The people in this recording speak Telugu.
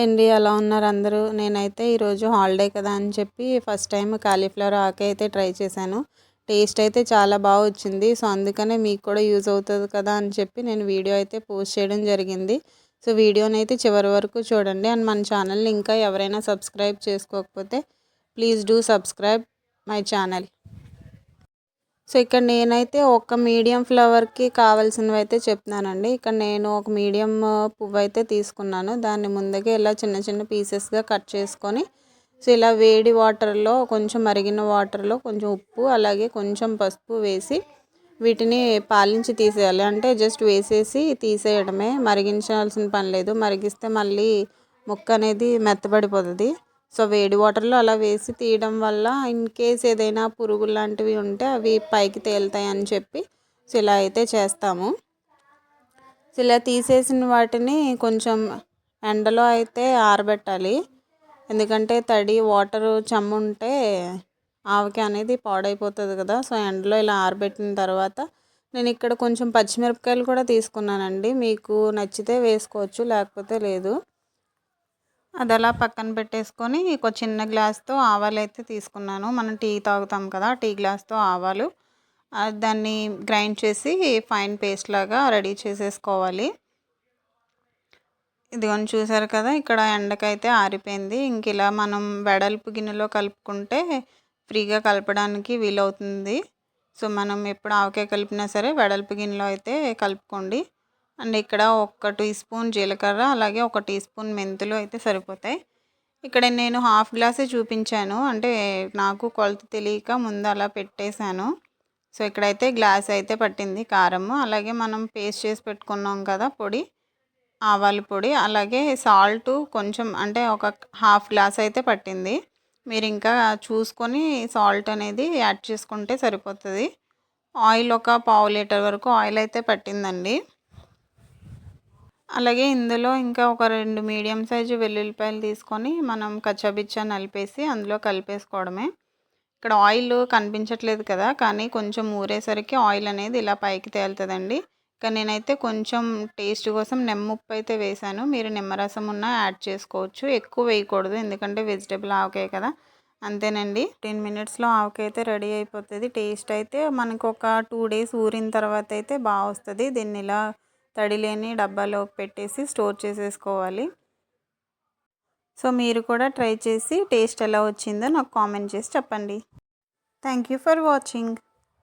హాయ్ అండి ఎలా ఉన్నారు అందరూ. నేనైతే ఈరోజు హాలిడే కదా అని చెప్పి ఫస్ట్ టైం కాలీఫ్లవర్ ఆకే అయితే ట్రై చేశాను. టేస్ట్ అయితే చాలా బాగా వచ్చింది. సో అందుకనే మీకు కూడా యూజ్ అవుతుంది కదా అని చెప్పి నేను వీడియో అయితే పోస్ట్ చేయడం జరిగింది. సో వీడియోని అయితే చివరి వరకు చూడండి. అండ్ మన ఛానల్ని ఇంకా ఎవరైనా సబ్స్క్రైబ్ చేసుకోకపోతే please do subscribe my channel. So ఇక్కడ నేనైతే ఒక మీడియం ఫ్లవర్కి కావాల్సినవి అయితే చెప్తున్నానండి. ఇక్కడ నేను ఒక మీడియం పువ్వు అయితే తీసుకున్నాను. దాన్ని ముందుగా ఇలా చిన్న చిన్న పీసెస్గా కట్ చేసుకొని సో ఇలా వేడి వాటర్లో కొంచెం మరిగిన వాటర్లో కొంచెం ఉప్పు అలాగే కొంచెం పసుపు వేసి వీటిని పాలించి తీసేయాలి. అంటే జస్ట్ వేసేసి తీసేయడమే. మరిగించాల్సిన పని లేదు. మరిగిస్తే మళ్ళీ ముక్క అనేది మెత్తబడిపోతుంది. సో వేడి వాటర్లో అలా వేసి తీయడం వల్ల ఇన్ కేస్ ఏదైనా పురుగులు లాంటివి ఉంటే అవి పైకి తేలుతాయి అని చెప్పి సో ఇలా అయితే చేస్తాము. సో ఇలా తీసేసిన వాటిని కొంచెం ఎండలో అయితే ఆరబెట్టాలి. ఎందుకంటే తడి వాటర్ చెమ్మ ఉంటే ఆవకి అనేది పాడైపోతుంది కదా. సో ఎండలో ఇలా ఆరబెట్టిన తర్వాత నేను ఇక్కడ కొంచెం పచ్చిమిరపకాయలు కూడా తీసుకున్నానండి. మీకు నచ్చితే వేసుకోవచ్చు లేకపోతే లేదు. అది అలా పక్కన పెట్టేసుకొని ఒక చిన్న గ్లాస్తో ఆవాలు అయితే తీసుకున్నాను. మనం టీ తాగుతాం కదా టీ గ్లాస్తో ఆవాలు. దాన్ని గ్రైండ్ చేసి ఫైన్ పేస్ట్ లాగా రెడీ చేసేసుకోవాలి. ఇదిగోని చూసారు కదా ఇక్కడ ఎండకైతే ఆరిపోయింది. ఇంక ఇలా మనం వెడల్పు గిన్నెలో కలుపుకుంటే ఫ్రీగా కలపడానికి వీలవుతుంది. సో మనం ఎప్పుడు ఆవకాయ కలిపినా సరే వెడల్పు గిన్నెలో అయితే కలుపుకోండి. అండ్ ఇక్కడ ఒక టీ స్పూన్ జీలకర్ర అలాగే ఒక టీ స్పూన్ మెంతులు అయితే సరిపోతాయి. ఇక్కడ నేను హాఫ్ గ్లాసే చూపించాను. అంటే నాకు కొలత తెలియక ముందు అలా పెట్టేశాను. సో ఇక్కడైతే గ్లాస్ అయితే పట్టింది కారము. అలాగే మనం పేస్ట్ చేసి పెట్టుకున్నాం కదా పొడి ఆవాల పొడి. అలాగే సాల్ట్ కొంచెం అంటే ఒక హాఫ్ గ్లాస్ అయితే పట్టింది. మీరు ఇంకా చూసుకొని సాల్ట్ అనేది యాడ్ చేసుకుంటే సరిపోతుంది. ఆయిల్ ఒక పావు లీటర్ వరకు ఆయిల్ అయితే పట్టిందండి. అలాగే ఇందులో ఇంకా ఒక రెండు మీడియం సైజు వెల్లుల్లిపాయలు తీసుకొని మనం కచ్చబిచ్చ నలిపేసి అందులో కలిపేసుకోవడమే. ఇక్కడ ఆయిల్ కనిపించట్లేదు కదా కానీ కొంచెం ఊరేసరికి ఆయిల్ అనేది ఇలా పైకి తేలుతుందండి. ఇంకా నేనైతే కొంచెం టేస్ట్ కోసం నిమ్మప్పు అయితే వేసాను. మీరు నిమ్మరసం ఉన్న యాడ్ చేసుకోవచ్చు. ఎక్కువ వేయకూడదు ఎందుకంటే వెజిటేబుల్ ఆవకాయ కదా. అంతేనండి. టెన్ మినిట్స్లో ఆవకాయ అయితే రెడీ అయిపోతుంది. టేస్ట్ అయితే మనకు ఒక టూ డేస్ ఊరిన తర్వాత అయితే బాగా వస్తుంది దీన్ని ఇలా తడి లేని డబ్బాలో పెట్టేసి స్టోర్ చేసేసుకోవాలి. సో మీరు కూడా ట్రై చేసి టేస్ట్ ఎలా వచ్చిందో నాకు కామెంట్ చేసి చెప్పండి. Thank you for watching.